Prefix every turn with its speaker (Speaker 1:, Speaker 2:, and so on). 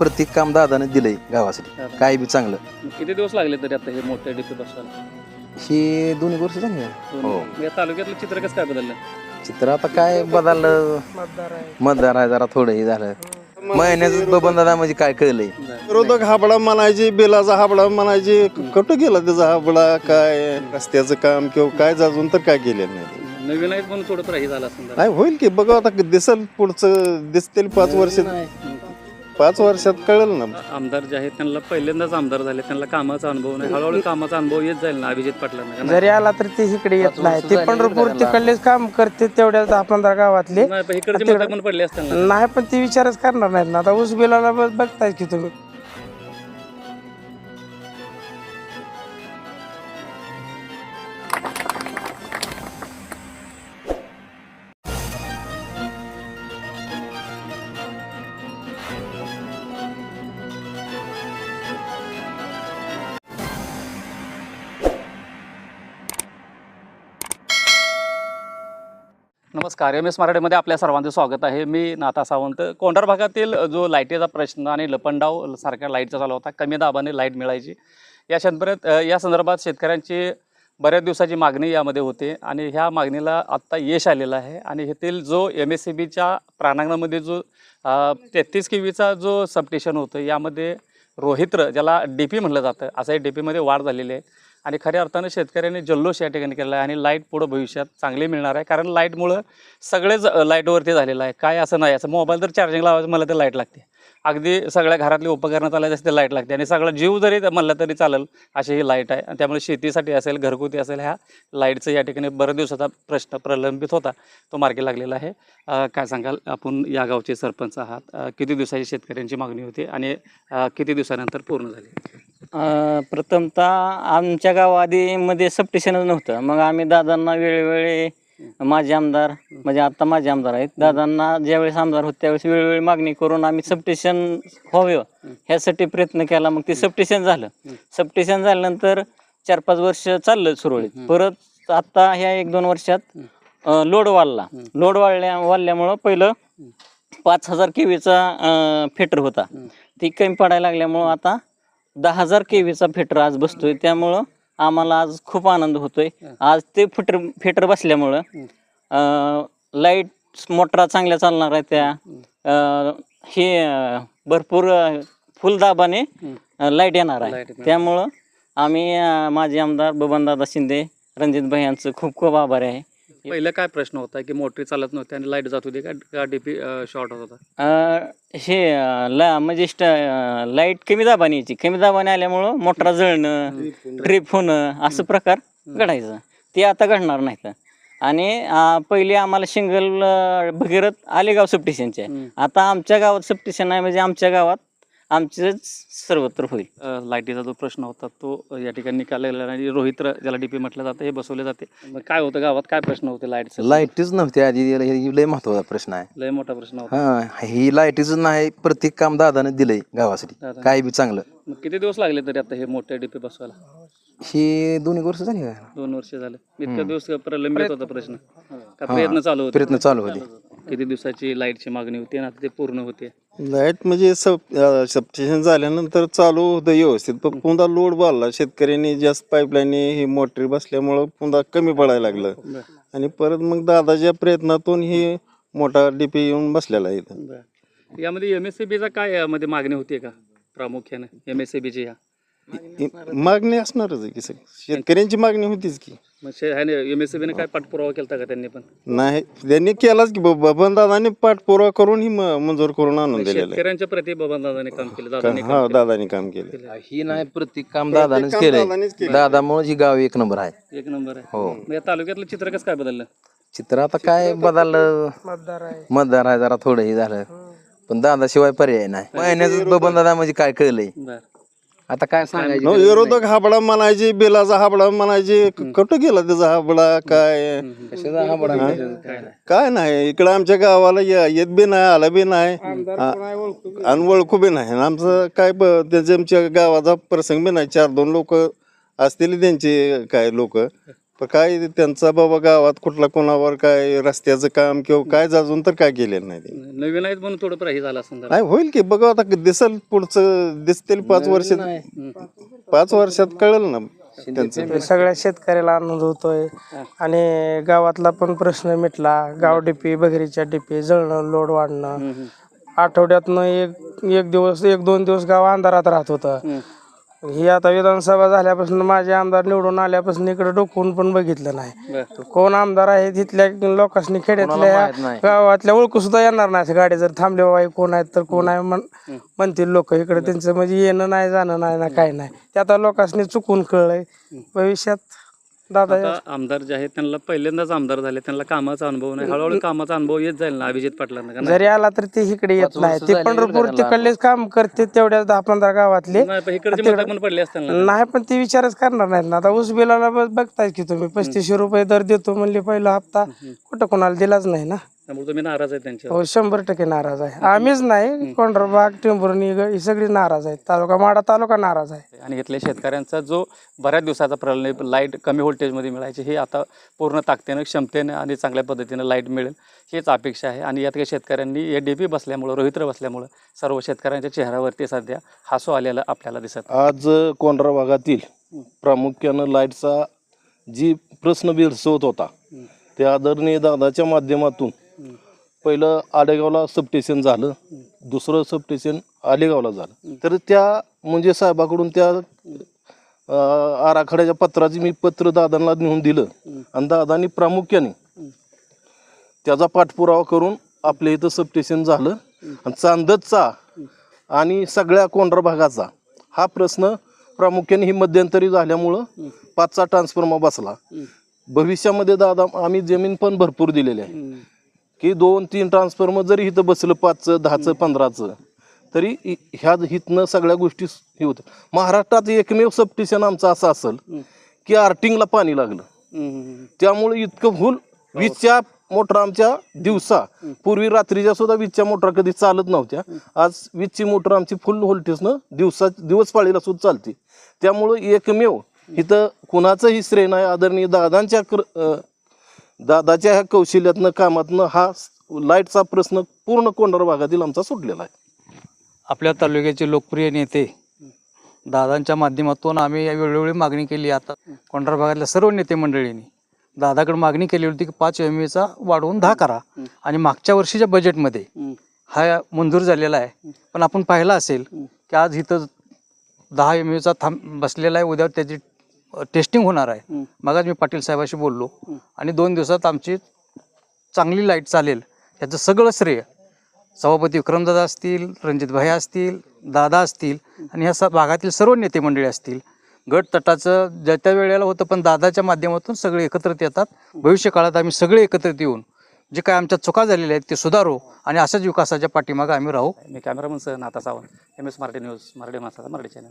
Speaker 1: प्रत्येक काम दादाने दिलंय गावासाठी. काय बी चांगलं.
Speaker 2: किती दिवस लागले तरी आता हे मोठे डीपी बसवायला?
Speaker 1: हे दोन्ही वर्ष झाली का? हो.
Speaker 2: या तालुक्यातलं चित्र कसं काय बदललं?
Speaker 1: चित्र आता काय बदललं? मतदार आहे जरा थोडं हे झालं. महिन्याच बबन दादा म्हणजे काय कळलंय?
Speaker 3: विरोधक हाबडा म्हणायचे बेलाचा हाबडा म्हणायचे कुठं गेला त्याचा हाबडा? काय? रस्त्याचं काम किंवा काय अजून तर काय केलेलं नाही.
Speaker 2: नवीन आहेत म्हणून थोडं हे झालं असं
Speaker 3: नाही होईल की. बघा आता दिसल पुढचं दिसतील पाच वर्ष पाच वर्षात कळेल ना.
Speaker 2: आमदार जे आहेत त्यांना पहिल्यांदाच आमदार झाले. त्यांना कामाचा अनुभव नाही. हळूहळू कामाचा अनुभव येत जाईल ना अभिजित पाटलांना.
Speaker 4: जरी आला तर ते इकडे येत नाही. ते पंढरपूर तिकडलेच काम करते तेवढ्या दहा पंधरा गावातले.
Speaker 2: नाही, पण इकडचे मतं पण पडले असतील ना.
Speaker 4: नाही पण ते विचारच करणार नाहीत ना. आता ऊस बिलाला बघताय की तुम्ही.
Speaker 2: नमस्कार एम एस मराठीमध्ये आपल्या सर्वांचं स्वागत आहे. मी नाथा सावंत. कोंढार भागातील जो लाईटीचा प्रश्न आणि लपंडाव सारख्या लाईटचा चालू होता कमी दाबाने लाइट मिळायची. या शंभरात या संदर्भात शेतकऱ्यांची बऱ्याच दिवसाची मागणी यामध्ये होते आणि ह्या मागणीला आत्ता यश आलेलं आहे आणि येथील जो एम एस सी बीच्या प्रांगणामध्ये जो तेहतीस केवीचा जो सबटेशन होतं यामध्ये रोहित्र ज्याला डी पी म्हटलं जातं असं डी पीमध्ये वाढ झालेली आहे. आणि खऱ्या अर्थानं शेतकऱ्यांनी जल्लोष या ठिकाणी केला आहे आणि लाइट पुढं भविष्यात चांगली मिळणार आहे. कारण लाईटमुळं सगळेच लाईटवरती झालेलं आहे. काय असं नाही. असं मोबाईल जर चार्जिंग लावायचं मला तर लाइट लागते. अगदी सगळ्या घरातली उपकरणं चालायचं ते लाइट लागते. आणि सगळा जीव जरी म्हणलं तरी चालेल अशी ही लाइट आहे. आणि त्यामुळे शेतीसाठी असेल घरगुती असेल ह्या लाईटचं या ठिकाणी बऱ्याच दिवसाचा प्रश्न प्रलंबित होता. तो मार्गी लागलेला आहे. काय सांगाल? आपण या गावचे सरपंच आहात. किती दिवसाची शेतकऱ्यांची मागणी होती आणि किती दिवसानंतर पूर्ण झाली?
Speaker 5: अ, प्रथमतः आमच्या गावाआधीमध्ये सबस्टेशनच नव्हतं. मग आम्ही दादांना वेळोवेळी माझे आमदार म्हणजे आता माझे आमदार आहेत दादांना ज्यावेळेस आमदार होते त्यावेळेस वेळोवेळी मागणी करून आम्ही सबस्टेशन व्हावं. ह्यासाठी प्रयत्न केला मग ते सबस्टेशन झालं. सबस्टेशन झाल्यानंतर चार पाच वर्ष चाललं सुरळीत. परत आता ह्या एक दोन वर्षात लोड वाढला. लोड वाढल्या वाढल्यामुळं पहिलं पाच हजार केवीचा फेटर होता. ती कमी पडायला लागल्यामुळं आता दहा हजार केवीचा फेटर आज बसतोय त्यामुळं आम्हाला आज खूप आनंद होतोय. आज ते फेटर फेटर बसल्यामुळं लाइट मोटरा चांगल्या चालणार आहे त्या. अं, हे अं, भरपूर अं, फुलदाबाने लाइट येणार
Speaker 2: Light
Speaker 5: आहे
Speaker 2: येणार.
Speaker 5: त्यामुळं आम्ही अं, माजी आमदार बबनदादा शिंदे रणजित भाई यांचं खूप खूप आभारी आहे.
Speaker 2: पहिलं काय प्रश्न होता की मोटरी चालत नव्हती आणि लाइट जात होती का? का डीपी शॉर्ट होत होता?
Speaker 5: हे ला म्हणजे लाइट कमी दाबाने यायची. कमी दाबाने आल्यामुळं मोटरा जळणं ट्रिप होणं असं प्रकार घडायचं. ते आता घडणार नाहीत. आणि पहिले आम्हाला सिंगल भगीरथ आलेगाव सबस्टेशनचे. आता आमच्या गावात सबस्टेशन आहे म्हणजे आमच्या गावात आमचेच सर्वत्र होईल.
Speaker 2: अ, लाईटीचा जो प्रश्न होता तो या ठिकाणी निकालेला आहे. आणि रोहित्र ज्याला डीपी म्हटलं जातं हे बसवले जाते. मग काय होतं गावात? काय प्रश्न होते लाईटचे?
Speaker 1: लाईटच नव्हती आधी. याला हे लय महत्त्वाचा प्रश्न आहे.
Speaker 2: लय मोठा प्रश्न होता.
Speaker 1: हा ही लाईटीच नाही प्रत्येक काम दादाने दिलंय गावासाठी. काय बी चांगलं.
Speaker 2: मग किती दिवस लागले तरी आता हे मोठे डीपी बसवायला?
Speaker 1: हे दोन्ही वर्ष झाली का?
Speaker 2: दोन वर्ष झाले. इतक्या दिवस प्रलंबित होता प्रश्न. का प्रयत्न चालू होते?
Speaker 1: प्रयत्न चालू होते.
Speaker 2: किती दिवसाची लाईटची मागणी होती आणि आता ते पूर्ण होते?
Speaker 3: लाइट म्हणजे सब सबस्टेशन झाल्यानंतर चालू होतं व्यवस्थित पण पुन्हा लोड वाढला. शेतकऱ्यांनी जास्त पाईपलाईन ही मोटरी बसल्यामुळं पुन्हा कमी पडायला लागलं. आणि परत मग दादाच्या प्रयत्नातून ही मोठा डीपी येऊन बसलेला आहे इथं.
Speaker 2: यामध्ये एम एस सी बीचा काय यामध्ये मागणी होती का? प्रामुख्याने एम एस सी बीची ह्या.
Speaker 3: मागणी असणारच आहे. की सग- शेतकऱ्यांची मागणी होतीच की.
Speaker 2: मग एम एस बीने काय पाठपुरावा केला का त्यांनी पण?
Speaker 3: नाही त्यांनी केलाच की बबन दादांनी पाठपुरावा करून ही म- मंजूर करून आणून दिलेलं
Speaker 2: शेतकऱ्यांच्या प्रति बबनदादाने काम केलं दादांनी
Speaker 3: हा दादानी काम केलं.
Speaker 1: ही नाही प्रत्येक काम दादानेच केलंय.
Speaker 3: केलंय.
Speaker 1: दादामुळे ही गाव एक नंबर आहे.
Speaker 2: एक नंबर आहे.
Speaker 1: हो.
Speaker 2: मग या तालुक्यातलं चित्र कसं काय बदललं?
Speaker 1: चित्र आता काय बदललं?
Speaker 4: मतदार आहे.
Speaker 1: मतदार आहे जरा थोडं हे झालं. पण दादाशिवाय पर्याय नाही. महिन्याच बबन दादा म्हणजे काय कळलंय?
Speaker 2: बर.
Speaker 1: आता काय सांगायचं
Speaker 3: न विरोधक हाबडा म्हणायचे बेलाचा हाबडा म्हणायचे कुठं गेला त्याचा हाबडा काय?
Speaker 1: कशाचा हा? बडा
Speaker 3: काय नाही. इकडं आमच्या गावाला ये- येत बी नाही आला बी नाही. आ- आणि ओळखू बी नाही. आणि आमचं काय ब- त्याच्या आमच्या गावाचा प्रसंग बी नाही. चार दोन लोक असतील त्यांचे काय लोक. पण काय त्यांचा बाबा गावात कुठला कोणावर काय रस्त्याचं काम किंवा काय अजून तर काय केलेलं नाही त्यांनी.
Speaker 2: नवीन आहेत म्हणून थोडं हे झालं असं
Speaker 3: नाही होईल की. बघा आता दिसल पुढचं दिसतील पाच वर्षात. पाच वर्षात कळेल ना त्यांचं.
Speaker 4: सगळ्या शेतकऱ्याला आनंद होतोय. आणि गावातला पण प्रश्न मिटला. गाव डिपी बघरीच्या डिपी जळणं लोड वाढणं. आठवड्यातनं एक एक दिवस एक दोन दिवस गाव अंधारात राहत होतं. ही आता विधानसभा झाल्यापासून माझे आमदार निवडून आल्यापासून इकडे डोकून पण बघितलं नाही. कोण आमदार आहे तिथल्या लोकांनी खेड्यातल्या गावातल्या ओळखू सुद्धा येणार नाही. गाडी जर थांबले बाबा कोण आहेत तर कोण आहे? म्हण म्हणतील लोक. इकडे त्यांचं म्हणजे येणं नाही जाणं नाही ना काय नाही. ते आता लोकांनी चुकून कळलंय. भविष्यात दादा
Speaker 2: आता आमदार जे आहेत त्यांना पहिल्यांदाच आमदार झाले. त्यांना कामाचा अनुभव नाही. हळूहळू कामाचा अनुभव येत जाईल ना अभिजित पाटलांना का नाही?
Speaker 4: जरी आला तर ते इकडे येत नाही. ते पंढरपूर तिकडलेच काम करते तेवढ्या दहा पंधरा गावातले.
Speaker 2: नाही, पण इकडचे मतं पण पडले असतील ना.
Speaker 4: नाही पण ते विचारच करणार नाहीत ना. आता ऊस बिलाला बघताय की तुम्ही पस्तीसशे रुपये दर देतो म्हणले पहिला हप्ता कुठं कोणाला दिलाच नाही ना.
Speaker 2: त्यामुळे तुम्ही नाराज आहे त्यांच्यावर.
Speaker 4: हो शंभर टक्के नाराज आहे. आम्हीच नाही कोंढरबाग टेंभुर्णी ही सगळी नाराज आहेत. तालुका माडा तालुका नाराज आहे.
Speaker 2: आणि इथल्या शेतकऱ्यांचा जो बऱ्याच दिवसाचा प्रलय लाइट कमी व्होल्टेजमध्ये मिळायची हे आता पूर्ण ताकदीनं क्षमतेनं आणि चांगल्या पद्धतीनं लाइट मिळेल हीच अपेक्षा आहे. आणि यात काही शेतकऱ्यांनी हे डी पी बसल्यामुळं रोहित्र बसल्यामुळं सर्व शेतकऱ्यांच्या चेहऱ्यावरती सध्या हसू आलेलं आपल्याला दिसत.
Speaker 6: आज कोंढरा भागातील प्रामुख्यानं लाईटचा जी प्रश्न भेडसवत होता ते आदरणीय दादाच्या माध्यमातून पहिलं आलेगावला सबस्टेशन झालं. दुसरं सबस्टेशन आलेगावला झालं. तर त्या म्हणजे साहेबाकडून त्या आराखड्याच्या पत्राची मी पत्र दादांना नेऊन दिलं. आणि दादांनी प्रामुख्याने त्याचा पाठपुरावा करून आपल्या इथं सबस्टेशन झालं. आणि चांदतचा आणि सगळ्या कोंढरा भागाचा हा प्रश्न प्रामुख्याने ही मध्यंतरी झाल्यामुळं पाचचा ट्रान्सफॉर्मर बसला. भविष्यामध्ये दादा आम्ही जमीन पण भरपूर दिलेली आहे. की दोन तीन ट्रान्सफॉर्मर जरी इथं बसलं पाचचं दहाचं पंधराचं तरी इ- ह्या हितनं सगळ्या गोष्टी हे होतं महाराष्ट्रात एकमेव सबस्टेशन आमचं असं असेल की आर्टिंगला पाणी लागलं. त्यामुळे इतकं फुल वीजच्या मोटर आमच्या दिवसा पूर्वी रात्रीच्या सुद्धा वीजच्या मोटर कधी चालत नव्हत्या. आज वीजची मोटर आमची फुल व्होल्टेजनं दिवसा दिवस पाळीला सुद्धा चालते. त्यामुळं एकमेव इथं कुणाचंही श्रेय नाही. आदरणीय दादांच्या कृ अं, दादाच्या ह्या कौशल्यातनं कामातनं हा लाईटचा प्रश्न पूर्ण कोंढर भागातील आमचा सुटलेला आहे.
Speaker 7: आपल्या तालुक्याचे लोकप्रिय नेते दादांच्या माध्यमातून आम्ही या वेळोवेळी मागणी केली. आता कोंढरा भागातल्या सर्व नेते मंडळींनी दादाकडे मागणी केली होती की पाच एम एचा वाढवून दहा करा. आणि मागच्या वर्षीच्या बजेटमध्ये हा मंजूर झालेला आहे. पण आपण पाहिला असेल की आज इथं दहा एम एचा थांब बसलेला आहे. उद्या त्याची टेस्टिंग होणार आहे. मगच मी पाटील साहेबाशी बोललो आणि दोन दिवसात आमची चांगली लाइट चालेल. याचं सगळं श्रेय. सभापती विक्रमदादा असतील रणजितभाई असतील दादा असतील आणि ह्या स भागातील सर्व नेते मंडळी असतील. गट तटाचं ज्या त्या वेळेला होतं पण दादाच्या माध्यमातून सगळे एकत्रित येतात. भविष्य काळात आम्ही सगळे एकत्रित येऊन जे काय आमच्या चुका झालेल्या आहेत ते सुधारू आणि अशाच विकासाच्या पाठीमागे आम्ही राहू.
Speaker 2: मी कॅमेरामन सह नाता Sawant M S Marathi news Marathi माणसाचा मराठी चॅनल.